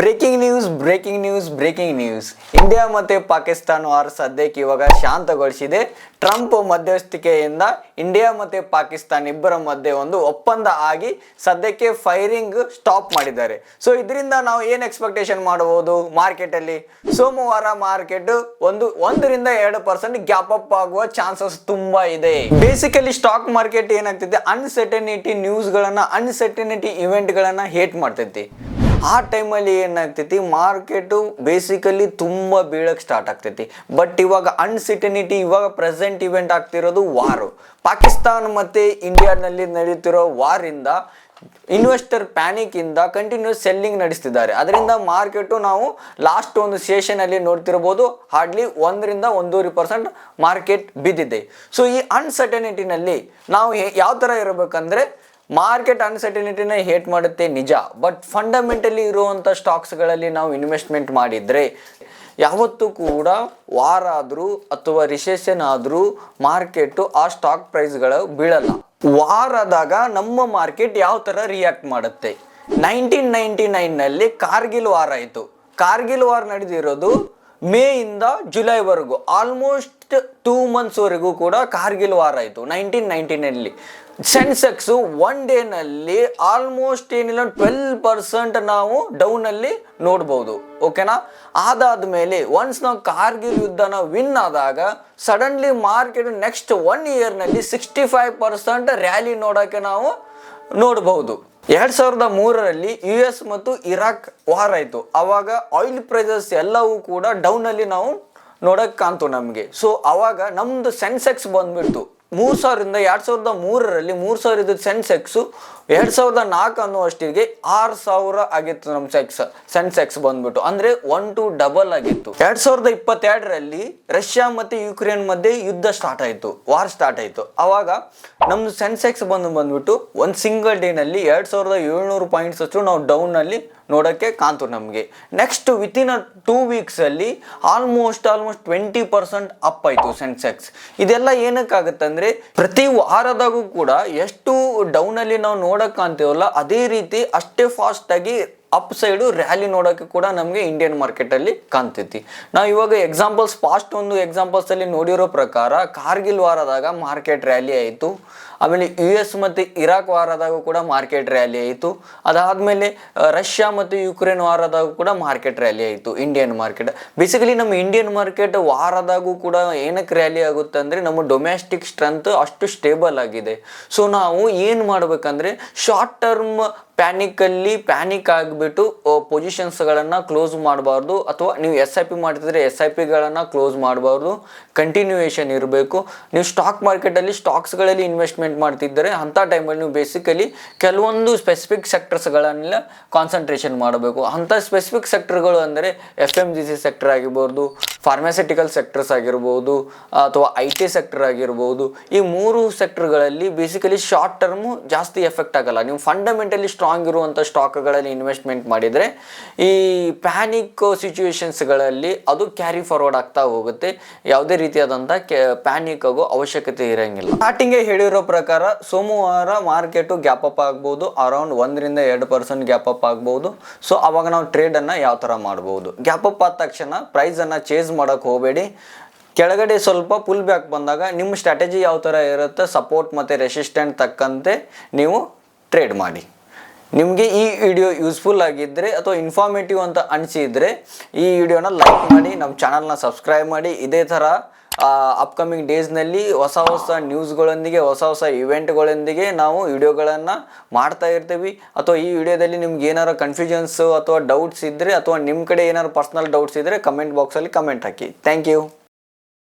Breaking news breaking news breaking news. India ಮತ್ತೆ Pakistan war ಸದ್ಯಕ್ಕೆ ಇವಾಗ ಶಾಂತಗೊಳಿಸಿದೆ. ಟ್ರಂಪ್ ಮಧ್ಯಸ್ಥಿಕೆಯಿಂದ ಇಂಡಿಯಾ ಮತ್ತೆ ಪಾಕಿಸ್ತಾನ ಇಬ್ಬರ ಮಧ್ಯೆ ಒಂದು ಒಪ್ಪಂದ ಆಗಿ ಸದ್ಯಕ್ಕೆ ಫೈರಿಂಗ್ ಸ್ಟಾಪ್ ಮಾಡಿದ್ದಾರೆ. ಸೊ ಇದರಿಂದ ನಾವು ಏನು ಎಕ್ಸ್ಪೆಕ್ಟೇಷನ್ ಮಾಡಬಹುದು ಮಾರ್ಕೆಟ್ ಅಲ್ಲಿ ಸೋಮವಾರ ಮಾರ್ಕೆಟ್ ಒಂದು, ಒಂದರಿಂದ ಎರಡು ಪರ್ಸೆಂಟ್ ಗ್ಯಾಪ್ ಅಪ್ ಆಗುವ ಚಾನ್ಸಸ್ ತುಂಬಾ ಇದೆ. ಬೇಸಿಕಲಿ ಸ್ಟಾಕ್ ಮಾರ್ಕೆಟ್ ಏನಾಗ್ತಿದೆ? ಅನ್ಸರ್ಟನಿಟಿ ನ್ಯೂಸ್ಗಳನ್ನು ಅನ್ಸರ್ಟನಿಟಿ ಇವೆಂಟ್ಗಳನ್ನು ಹೇಟ್ ಮಾಡ್ತೈತಿ. ಆ ಟೈಮಲ್ಲಿ ಏನಾಗ್ತೈತಿ, ಮಾರ್ಕೆಟು ಬೇಸಿಕಲಿ ತುಂಬ ಬೀಳಕ್ಕೆ ಸ್ಟಾರ್ಟ್ ಆಗ್ತೈತಿ. ಬಟ್ ಇವಾಗ ಅನ್ಸಿಟನಿಟಿ ಇವಾಗ ಪ್ರೆಸೆಂಟ್ ಇವೆಂಟ್ ಆಗ್ತಿರೋದು ವಾರು ಪಾಕಿಸ್ತಾನ ಮತ್ತು ಇಂಡಿಯಾನಲ್ಲಿ ನಡೆಯುತ್ತಿರೋ ವಾರಿಂದ ಇನ್ವೆಸ್ಟರ್ ಪ್ಯಾನಿಕ್ ಇಂದ ಕಂಟಿನ್ಯೂಸ್ ಸೆಲ್ಲಿಂಗ್ ನಡೆಸ್ತಿದ್ದಾರೆ. ಅದರಿಂದ ಮಾರ್ಕೆಟು ನಾವು ಲಾಸ್ಟ್ ಒಂದು ಸೆಷನ್ ಅಲ್ಲಿ ನೋಡ್ತಿರ್ಬೋದು ಹಾರ್ಡ್ಲಿ ಒಂದರಿಂದ ಒಂದೂವರೆ ಪರ್ಸೆಂಟ್ ಮಾರ್ಕೆಟ್ ಬಿದ್ದಿದೆ. ಸೊ ಈ ಅನ್ಸರ್ಟನಿಟಿನಲ್ಲಿ ನಾವು ಯಾವ ಥರ ಇರಬೇಕಂದ್ರೆ ಮಾರ್ಕೆಟ್ ಅನ್ಸರ್ಟಿನಿಟಿನ ಹೇಟ್ ಮಾಡುತ್ತೆ ನಿಜ, ಬಟ್ ಫಂಡಮೆಂಟಲಿ ಇರುವಂಥ ಸ್ಟಾಕ್ಸ್ಗಳಲ್ಲಿ ನಾವು ಇನ್ವೆಸ್ಟ್ಮೆಂಟ್ ಮಾಡಿದರೆ ಯಾವತ್ತೂ ಕೂಡ ವಾರ ಆದರೂ ಅಥವಾ ರಿಸೆಷನ್ ಆದರೂ ಮಾರ್ಕೆಟು ಆ ಸ್ಟಾಕ್ ಪ್ರೈಸ್ಗಳು ಬೀಳಲ್ಲ. ವಾರದಾಗ ನಮ್ಮ ಮಾರ್ಕೆಟ್ ಯಾವ ಥರ ರಿಯಾಕ್ಟ್ ಮಾಡುತ್ತೆ? ನೈನ್ಟೀನ್ ನೈಂಟಿ ನೈನ್ನಲ್ಲಿ ಕಾರ್ಗಿಲ್ ವಾರ ಆಯಿತು. ಕಾರ್ಗಿಲ್ ವಾರ್ ನಡೆದಿರೋದು ಮೇ ಇಂದ ಜುಲೈವರೆಗೂ, ಆಲ್ಮೋಸ್ಟ್ ಟೂ ಮಂತ್ಸ್ವರೆಗೂ ಕೂಡ ಕಾರ್ಗಿಲ್ ವಾರ್ ಆಯಿತು ನೈನ್ಟೀನ್ ನೈನ್ಟೀನಲ್ಲಿ ಸೆನ್ಸೆಕ್ಸು ಒನ್ ಡೇನಲ್ಲಿ ಆಲ್ಮೋಸ್ಟ್ ಏನಿಲ್ಲ ಟ್ವೆಲ್ ಪರ್ಸೆಂಟ್ ನಾವು ಡೌನಲ್ಲಿ ನೋಡ್ಬೋದು ಓಕೆನಾ ಅದಾದ ಮೇಲೆ ಒನ್ಸ್ ನಾವು ಕಾರ್ಗಿಲ್ ಯುದ್ಧನ ವಿನ್ ಆದಾಗ ಸಡನ್ಲಿ ಮಾರ್ಕೆಟ್ ನೆಕ್ಸ್ಟ್ ಒನ್ ಇಯರ್ನಲ್ಲಿ ಸಿಕ್ಸ್ಟಿ ಫೈವ್ ಪರ್ಸೆಂಟ್ ರ್ಯಾಲಿ ನೋಡೋಕ್ಕೆ ನಾವು ನೋಡ್ಬೋದು. ಎರಡ್ ಸಾವಿರದ ಮೂರರಲ್ಲಿ ಯು ಎಸ್ ಮತ್ತು ಇರಾಕ್ ವಾರ್ ಆಯಿತು, ಅವಾಗ ಆಯಿಲ್ ಪ್ರೈಸಸ್ ಎಲ್ಲವೂ ಕೂಡ ಡೌನಲ್ಲಿ ನಾವು ನೋಡಕ್ ಕಾಣ್ತು ನಮಗೆ. ಸೊ ಅವಾಗ ನಮ್ದು ಸೆನ್ಸೆಕ್ಸ್ ಬಂದ್ಬಿಡ್ತು. ಮೂರು ಸಾವಿರದಿಂದ ಎರಡು ಸಾವಿರದ ಮೂರರಲ್ಲಿ ಮೂರು ಸಾವಿರದ ಸೆನ್ಸೆಕ್ಸು ಎರಡು ಸಾವಿರದ ನಾಲ್ಕು ಅನ್ನುವಷ್ಟಿಗೆ ಆರು ಸಾವಿರ ಆಗಿತ್ತು ನಮ್ಮ ಸೆಕ್ಸ್ ಸೆನ್ಸೆಕ್ಸ್ ಬಂದ್ಬಿಟ್ಟು. ಅಂದರೆ ಒನ್ ಟು ಡಬಲ್ ಆಗಿತ್ತು. ಎರಡು ಸಾವಿರದ ಇಪ್ಪತ್ತೆರಡರಲ್ಲಿ ರಷ್ಯಾ ಮತ್ತು ಯುಕ್ರೇನ್ ಮಧ್ಯೆ ಯುದ್ಧ ಸ್ಟಾರ್ಟ್ ಆಯಿತು. ವಾರ್ ಸ್ಟಾರ್ಟ್ ಆಯಿತು. ಅವಾಗ ನಮ್ಮ ಸೆನ್ಸೆಕ್ಸ್ ಬಂದು ಬಂದ್ಬಿಟ್ಟು ಒಂದು ಸಿಂಗಲ್ ಡೇನಲ್ಲಿ ಎರಡು ಸಾವಿರದ ಏಳ್ನೂರು ಪಾಯಿಂಟ್ಸ್ ಅಷ್ಟು ನಾವು ಡೌನಲ್ಲಿ ನೋಡೋಕ್ಕೆ ಕಾಂತು ನಮಗೆ. Next within a two ವೀಕ್ಸಲ್ಲಿ almost almost twenty percent up ಆಯಿತು ಸೆನ್ಸೆಕ್ಸ್ ಇದೆಲ್ಲ ಏನಕ್ಕಾಗುತ್ತೆ ಅಂದರೆ ಪ್ರತಿ ವಾರದಾಗೂ ಕೂಡ ಎಷ್ಟು ಡೌನಲ್ಲಿ ನಾವು ನೋಡೋಕೆ ಕಾಣ್ತೀವಲ್ಲ ಅದೇ ರೀತಿ ಅಷ್ಟೇ ಫಾಸ್ಟಾಗಿ ಅಪ್ ಸೈಡು ರ್ಯಾಲಿ ನೋಡೋಕ್ಕೆ ಕೂಡ ನಮಗೆ ಇಂಡಿಯನ್ ಮಾರ್ಕೆಟಲ್ಲಿ ಕಾಣ್ತೈತಿ. ನಾವು ಇವಾಗ ಎಕ್ಸಾಂಪಲ್ಸ್ ಪಾಸ್ಟ್ ಒಂದು ಎಕ್ಸಾಂಪಲ್ಸಲ್ಲಿ ನೋಡಿರೋ ಪ್ರಕಾರ ಕಾರ್ಗಿಲ್ ವಾರದಾಗ ಮಾರ್ಕೆಟ್ ರ್ಯಾಲಿ ಆಯಿತು. ಆಮೇಲೆ ಯು ಎಸ್ ಮತ್ತು ಇರಾಕ್ ವಾರದಾಗ ಕೂಡ ಮಾರ್ಕೆಟ್ ರ್ಯಾಲಿ ಆಯಿತು. ಅದಾದಮೇಲೆ ರಷ್ಯಾ ಮತ್ತು ಯುಕ್ರೇನ್ ವಾರದಾಗ ಕೂಡ ಮಾರ್ಕೆಟ್ ರ್ಯಾಲಿ ಆಯಿತು ಇಂಡಿಯನ್ ಮಾರ್ಕೆಟ್. ಬೇಸಿಕಲಿ ನಮ್ಮ ಇಂಡಿಯನ್ ಮಾರ್ಕೆಟ್ ವಾರದಾಗೂ ಕೂಡ ಏನಕ್ಕೆ ರ್ಯಾಲಿ ಆಗುತ್ತೆ ಅಂದರೆ ನಮ್ಮ ಡೊಮ್ಯಾಸ್ಟಿಕ್ ಸ್ಟ್ರೆಂತ್ ಅಷ್ಟು ಸ್ಟೇಬಲ್ ಆಗಿದೆ. ಸೊ ನಾವು ಏನು ಮಾಡಬೇಕಂದ್ರೆ ಶಾರ್ಟ್ ಟರ್ಮ್ ಪ್ಯಾನಿಕಲ್ಲಿ ಪ್ಯಾನಿಕ್ ಆಗಿಬಿಟ್ಟು ಪೊಸಿಷನ್ಸ್ಗಳನ್ನು ಕ್ಲೋಸ್ ಮಾಡಬಾರ್ದು. ಅಥವಾ ನೀವು ಎಸ್ ಐ ಪಿ ಮಾಡ್ತಿದ್ರೆ ಎಸ್ ಐ ಪಿಗಳನ್ನು ಕ್ಲೋಸ್ ಮಾಡಬಾರ್ದು. ಕಂಟಿನ್ಯೂಯೇಷನ್ ಇರಬೇಕು. ನೀವು ಸ್ಟಾಕ್ ಮಾರ್ಕೆಟಲ್ಲಿ ಸ್ಟಾಕ್ಸ್ಗಳಲ್ಲಿ ಇನ್ವೆಸ್ಟ್ಮೆಂಟ್ ಮಾಡ್ತಿದ್ದರೆ, ಅಂಥ ಟೈಮಲ್ಲಿ ನೀವು ಬೇಸಿಕಲಿ ಕೆಲವೊಂದು ಸ್ಪೆಸಿಫಿಕ್ ಸೆಕ್ಟರ್ಸ್ಗಳನ್ನೆಲ್ಲ ಕಾನ್ಸಂಟ್ರೇಷನ್ ಮಾಡಬೇಕು. ಅಂಥ ಸ್ಪೆಸಿಫಿಕ್ ಸೆಕ್ಟರ್ಗಳು ಅಂದರೆ F M G C sector ಆಗಿರ್ಬೋದು ಫಾರ್ಮಾಸ್ಯುಟಿಕಲ್ ಸೆಕ್ಟರ್ಸ್ ಆಗಿರ್ಬೋದು, ಅಥವಾ ಐ ಟಿ ಸೆಕ್ಟರ್ ಆಗಿರ್ಬೋದು. ಈ ಮೂರು ಸೆಕ್ಟರ್ಗಳಲ್ಲಿ ಬೇಸಿಕಲಿ ಶಾರ್ಟ್ ಟರ್ಮು ಜಾಸ್ತಿ ಎಫೆಕ್ಟ್ ಆಗಲ್ಲ. ನೀವು ಫಂಡಮೆಂಟಲಿ ಸ್ಟ್ರಾಂಗ್ ಇರುವಂಥ ಸ್ಟಾಕ್ಗಳಲ್ಲಿ ಇನ್ವೆಸ್ಟ್ಮೆಂಟ್ ಮಾಡಿದರೆ ಈ ಪ್ಯಾನಿಕ್ ಸಿಚುವೇಶನ್ಸ್ಗಳಲ್ಲಿ ಅದು ಕ್ಯಾರಿ ಫಾರ್ವರ್ಡ್ ಆಗ್ತಾ ಹೋಗುತ್ತೆ. ಯಾವುದೇ ರೀತಿಯಾದಂಥ ಪ್ಯಾನಿಕ್ ಆಗೋ ಅವಶ್ಯಕತೆ ಇರೋಂಗಿಲ್ಲ. ಸ್ಟಾರ್ಟಿಂಗೇ ಹೇಳಿರೋ ಪ್ರಕಾರ ಸೋಮವಾರ ಮಾರ್ಕೆಟು ಗ್ಯಾಪ್ ಅಪ್ ಆಗ್ಬೋದು. ಅರೌಂಡ್ ಒಂದರಿಂದ ಎರಡು ಪರ್ಸೆಂಟ್ ಗ್ಯಾಪ್ ಅಪ್ ಆಗ್ಬೋದು. ಸೊ ಅವಾಗ ನಾವು ಟ್ರೇಡನ್ನು ಯಾವ ಥರ ಮಾಡ್ಬೋದು? ಗ್ಯಾಪ್ ಅಪ್ ಆದ ತಕ್ಷಣ ಪ್ರೈಸನ್ನು ಚೇಂಜ್ ಮಾಡೋಕ್ಕೆ ಹೋಗಬೇಡಿ. ಕೆಳಗಡೆ ಸ್ವಲ್ಪ ಪುಲ್ ಬ್ಯಾಕ್ ಬಂದಾಗ ನಿಮ್ಮ ಸ್ಟ್ರಾಟಜಿ ಯಾವ ಥರ ಇರುತ್ತೆ? ಸಪೋರ್ಟ್ ಮತ್ತು ರೆಸಿಸ್ಟೆಂಟ್ ತಕ್ಕಂತೆ ನೀವು ಟ್ರೇಡ್ ಮಾಡಿ. ನಿಮಗೆ ಈ ವಿಡಿಯೋ ಯೂಸ್ಫುಲ್ ಆಗಿದ್ದರೆ ಅಥವಾ ಇನ್ಫಾರ್ಮೇಟಿವ್ ಅಂತ ಅನಿಸಿದರೆ ಈ ವಿಡಿಯೋನ ಲೈಕ್ ಮಾಡಿ ನಮ್ಮ ಚಾನಲ್ನ ಸಬ್ಸ್ಕ್ರೈಬ್ ಮಾಡಿ. ಇದೇ ಥರ ಅಪ್ಕಮಿಂಗ್ ಡೇಸ್ನಲ್ಲಿ ಹೊಸ ಹೊಸ ನ್ಯೂಸ್ಗಳೊಂದಿಗೆ ಹೊಸ ಹೊಸ ಇವೆಂಟ್ಗಳೊಂದಿಗೆ ನಾವು ವಿಡಿಯೋಗಳನ್ನು ಮಾಡ್ತಾ ಇರ್ತೀವಿ. ಅಥವಾ ಈ ವಿಡಿಯೋದಲ್ಲಿ ನಿಮ್ಗೆ ಏನಾರು ಕನ್ಫ್ಯೂಷನ್ಸು ಅಥವಾ ಡೌಟ್ಸ್ ಇದ್ದರೆ ಅಥವಾ ನಿಮ್ಮ ಕಡೆ ಏನಾರು ಪರ್ಸ್ನಲ್ ಡೌಟ್ಸ್ ಇದ್ದರೆ ಕಮೆಂಟ್ ಬಾಕ್ಸಲ್ಲಿ ಕಮೆಂಟ್ ಹಾಕಿ. Thank you